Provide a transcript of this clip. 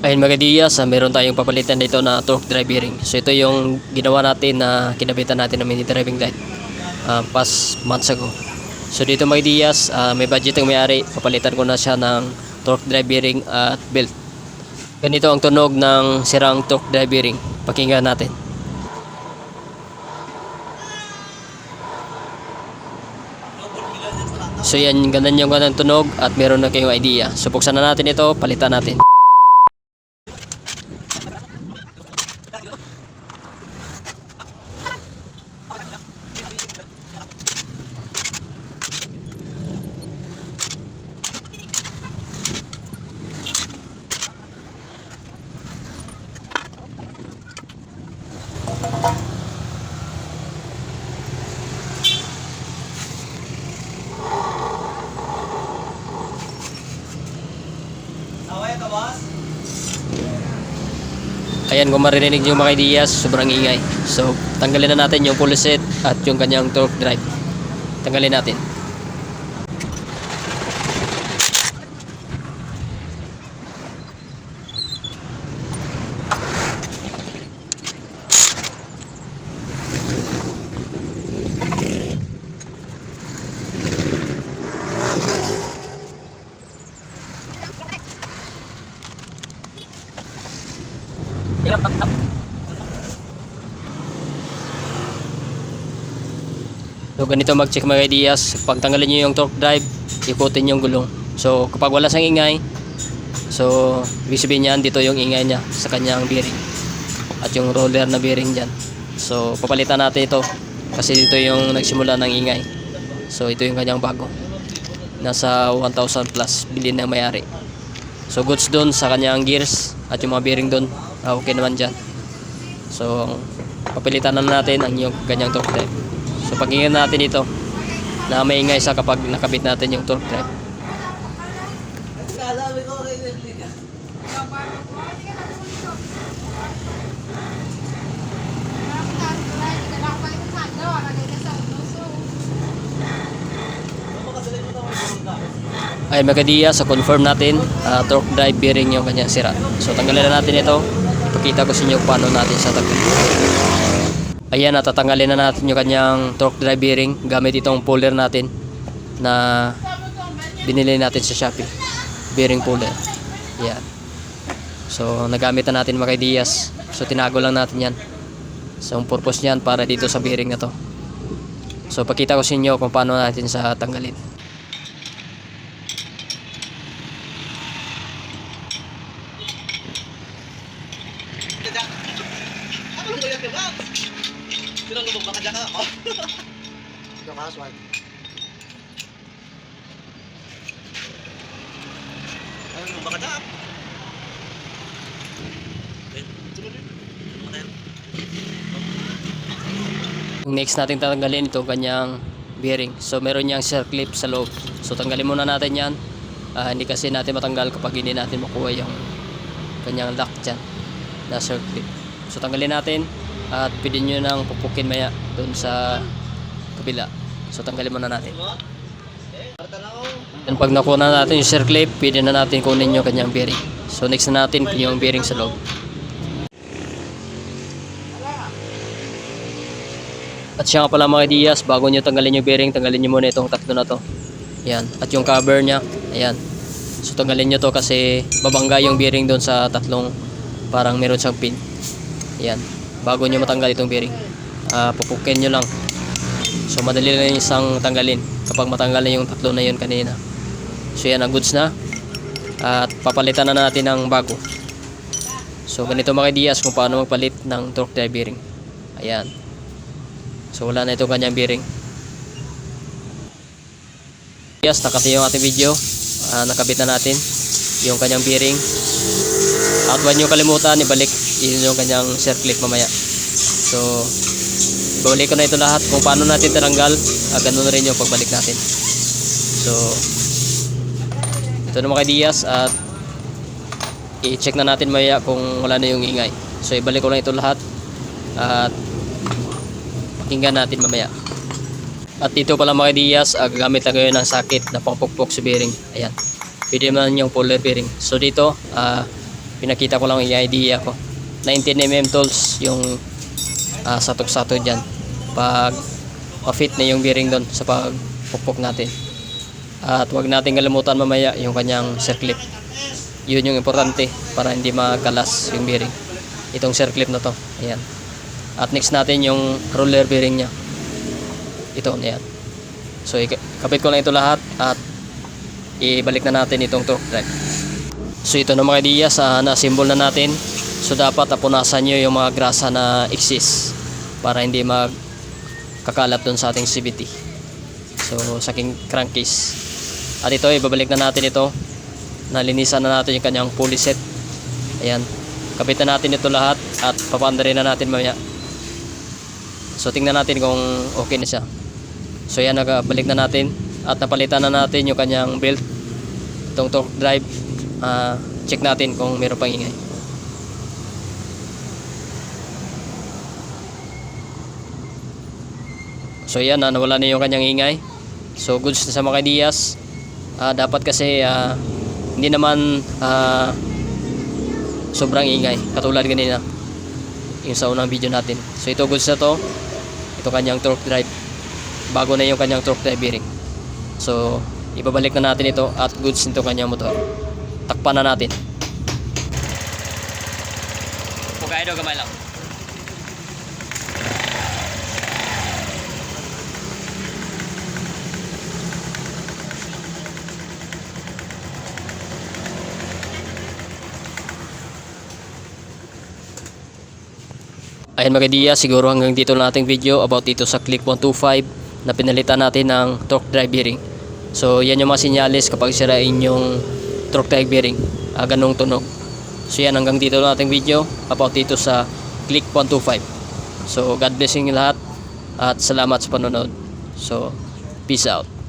Ayun mga Diaz, meron tayong papalitan dito na torque drive bearing. So ito yung ginawa natin na kinabitan natin ng mini driving light uh, past months ago. So dito mga Diaz, uh, ah, may budget ang may-ari. Papalitan ko na siya ng torque drive bearing at belt. Ganito ang tunog ng sirang torque drive bearing. Pakinggan natin. So yan, ganun yung ganun tunog at meron na kayong idea. So buksan na natin ito, palitan natin. Ayan, kung maririnig nyo mga ideas, sobrang ingay. So, tanggalin na natin yung pull set at yung kanyang torque drive. Tanggalin natin. So, ganito mag-check mga ideas. Pag tanggalin nyo yung torque drive, ikutin yung gulong. So, kapag wala sang ingay, so, ibig sabihin niyan, dito yung ingay niya sa kanyang bearing. At yung roller na bearing dyan. So, papalitan natin ito. Kasi dito yung nagsimula ng ingay. So, ito yung kanyang bago. Nasa 1,000 plus bilhin na mayari. So, goods doon sa kanyang gears at yung mga bearing doon. Ah, okay naman dyan. So, papilitan na natin ang yung kanyang torque drive. So, pagingin natin ito na may ingay sa kapag nakabit natin yung torque drive. Ay magadiya sa confirm natin ah, torque drive bearing yung kanyang sira. So tanggalin na natin ito. Ipakita ko sa inyo paano natin sa tanggal. Ayan, natatanggalin na natin yung kanyang torque drive bearing gamit itong puller natin na binili natin sa Shopee. Bearing puller. Yan. So nagamit na natin mga ideas. So tinago lang natin yan. So ang purpose niyan para dito sa bearing na to. So pakita ko sa inyo kung paano natin sa tanggalin. Ako lang bayag ka ba? Lubog baka dyan ka ako? Ito ka, Swag. Ano lubog baka dyan? Eh, next natin tatanggalin ito kanyang bearing. So meron niyang circlip sa loob. So tanggalin muna natin yan. Ah, hindi kasi natin matanggal kapag hindi natin makuha yung kanyang lock dyan na circlip. So tanggalin natin at pwede nyo nang pupukin maya doon sa kabila. So tanggalin muna natin. And pag nakuha na natin yung circlip, pwede na natin kunin yung kanyang bearing. So next na natin yung bearing sa loob. At siya nga pala mga Diaz, bago nyo tanggalin yung bearing, tanggalin nyo muna itong tatlo na to. Yan. At yung cover niya, ayan. So tanggalin nyo to kasi babangga yung bearing doon sa tatlong parang meron siyang pin. Ayan. Bago nyo matanggal itong bearing, ah pupukin nyo lang. So madali lang yung isang tanggalin kapag matanggal na yung tatlo na yun kanina. So yan ang goods na. At papalitan na natin ng bago. So ganito mga Diaz kung paano magpalit ng torque drive bearing. Ayan. So wala na itong kanyang bearing. Yes, nakati yung ating video. Ah, nakabit na natin yung kanyang bearing. At huwag nyo kalimutan, ibalik yun yung kanyang circlip mamaya. So, ibalik ko na ito lahat kung paano natin tinanggal. Ah, ganun rin yung pagbalik natin. So, ito na mga Diaz at i-check na natin maya kung wala na yung ingay. So, ibalik ko lang ito lahat at pakinggan natin mamaya. At dito pala mga Diaz, uh, gagamit lang ng sakit na pangpukpok sa bearing. Ayan. Pwede man yung puller bearing. So dito, ah pinakita ko lang yung idea ko 19mm tools yung uh, satok-sato dyan. Pag ma-fit na yung bearing doon sa pagpukpok natin. At wag natin kalimutan mamaya yung kanyang circlip. Yun yung importante para hindi makalas yung bearing. Itong circlip na to. Ayan. At next natin yung roller bearing niya. Ito ayan. So kapit ko lang ito lahat at ibalik na natin itong torque drive so ito na mga ideas uh, na-symbol na natin so dapat napunasan nyo yung mga grasa na exist para hindi magkakalat dun sa ating CVT so sa aking crankcase. At ito ibabalik na natin ito. Nalinisan na natin yung kanyang pulley set. Ayan. Kapitan natin ito lahat at papandarin na natin mamaya. So tingnan natin kung okay na siya. So yan nagabalik na natin at napalitan na natin yung kanyang belt. Itong torque drive. Ah, check natin kung meron pang ingay so yan na nawala na yung kanyang ingay. So goods na sa mga ideas. Ah, dapat kasi ah, hindi naman ah, sobrang ingay. Katulad ganina yung sa unang video natin. So ito goods na to. Ito kanyang torque drive. Bago na yung kanyang torque drive bearing so ibabalik na natin ito at goods nito kanyang motor. Takpan na natin. Daw gamay lang Ayan mga diya, siguro hanggang dito lang ating video about dito sa Click 125 na pinalitan natin ng torque drive bearing. So yan yung mga sinyalis kapag sirain yung torque drive bearing, ah, ganong tunog. So yan hanggang dito lang ating video about dito sa Click 125. So God bless you lahat at salamat sa panonood. So peace out.